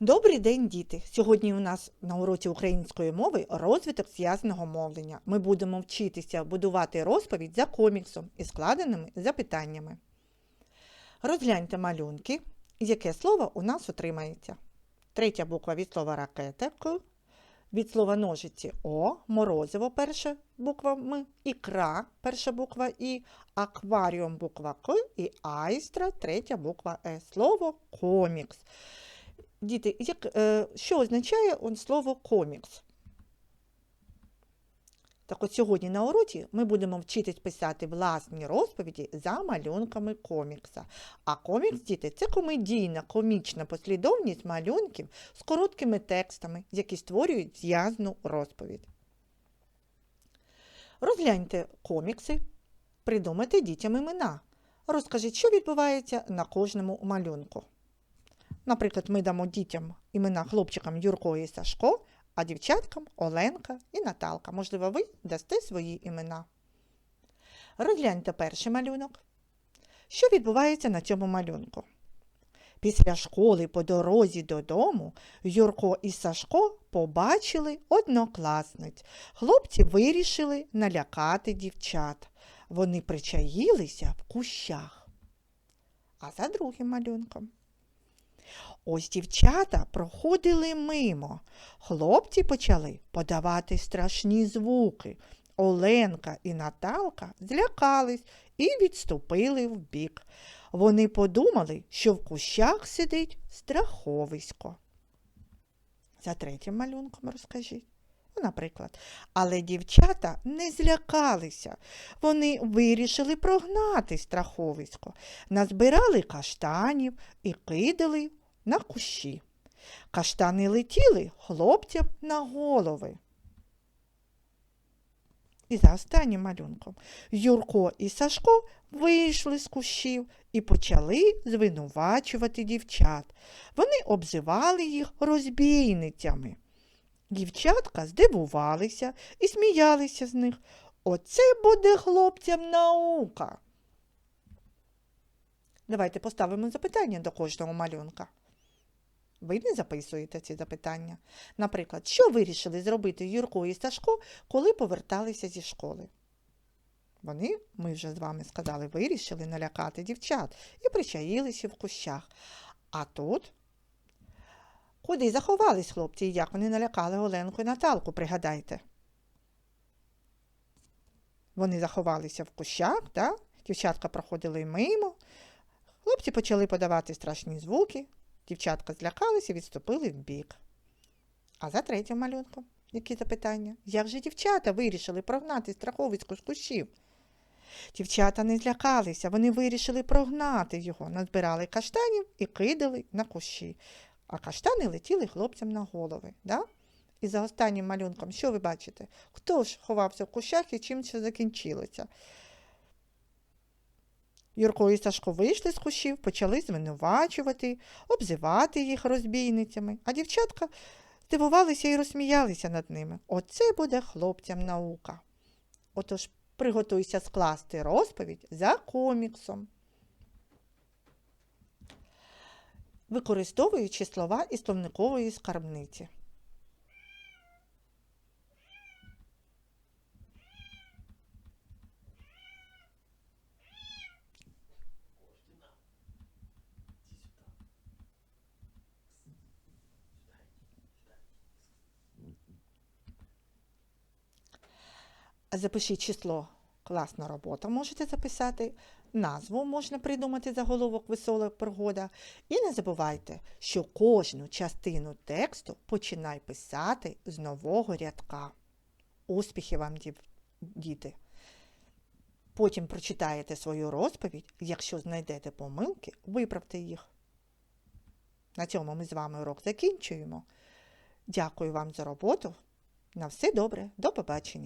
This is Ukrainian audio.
Добрий день, діти! Сьогодні у нас на уроці української мови розвиток зв'язаного мовлення. Ми будемо вчитися будувати розповідь за коміксом і складеними запитаннями. Розгляньте малюнки, яке слово у нас отримається. Третя буква від слова ракета К, від слова ножиці О, морозиво перша буква М, ікра перша буква І, акваріум буква К і айстра третя буква Е. Слово комікс. Діти, як, е, що означає он слово комікс? Так от сьогодні на уроці ми будемо вчитись писати власні розповіді за малюнками комікса. А комікс, діти, це комедійна, комічна послідовність малюнків з короткими текстами, які створюють зв'язну розповідь. Розгляньте комікси, придумайте дітям імена. Розкажіть, що відбувається на кожному малюнку. Наприклад, ми дамо дітям імена хлопчикам Юрко і Сашко, а дівчаткам Оленка і Наталка. Можливо, ви дасте свої імена. Розгляньте перший малюнок. Що відбувається на цьому малюнку? Після школи по дорозі додому Юрко і Сашко побачили однокласниць. Хлопці вирішили налякати дівчат. Вони причаїлися в кущах. А за другим малюнком. Ось дівчата проходили мимо. Хлопці почали подавати страшні звуки. Оленка і Наталка злякались і відступили вбік. Вони подумали, що в кущах сидить страховисько. За третім малюнком розкажіть. Наприклад, але дівчата не злякалися. Вони вирішили прогнати страховисько, назбирали каштанів і кидали на кущі. Каштани летіли хлопцям на голови. І за останнім малюнком Юрко і Сашко вийшли з кущів і почали звинувачувати дівчат. Вони обзивали їх розбійницями. Дівчатка здивувалися і сміялися з них. Оце буде хлопцям наука. Давайте поставимо запитання до кожного малюнка. Ви не записуєте ці запитання. Наприклад, що вирішили зробити Юрко і Сашко, коли поверталися зі школи? Вони, ми вже з вами сказали, вирішили налякати дівчат і причаїлися в кущах. А тут Куди заховались хлопці і як вони налякали Оленку і Наталку, пригадайте. Вони заховалися в кущах, так? дівчатка проходили мимо. Хлопці почали подавати страшні звуки, дівчатка злякалися і відступили вбік. А за третім малюнком, які запитання? Як же дівчата вирішили прогнати страховисько з кущів? Дівчата не злякалися, вони вирішили прогнати його, назбирали каштанів і кидали на кущі а каштани летіли хлопцям на голови. Да? І за останнім малюнком, що ви бачите? Хто ж ховався в кущах і чим це закінчилося? Юрко і Сашко вийшли з кущів, почали звинувачувати, обзивати їх розбійницями, а дівчатка здивувалися і розсміялися над ними. Оце буде хлопцям наука. Отож, приготуйся скласти розповідь за коміксом. Використовуючи слова із словникової скарбниці. Запишіть число. Класна робота можете записати назву можна придумати заголовок весела пригода. І не забувайте, що кожну частину тексту починай писати з нового рядка. Успіхів вам, діти! Потім прочитаєте свою розповідь, якщо знайдете помилки, виправте їх. На цьому ми з вами урок закінчуємо. Дякую вам за роботу. На все добре, до побачення!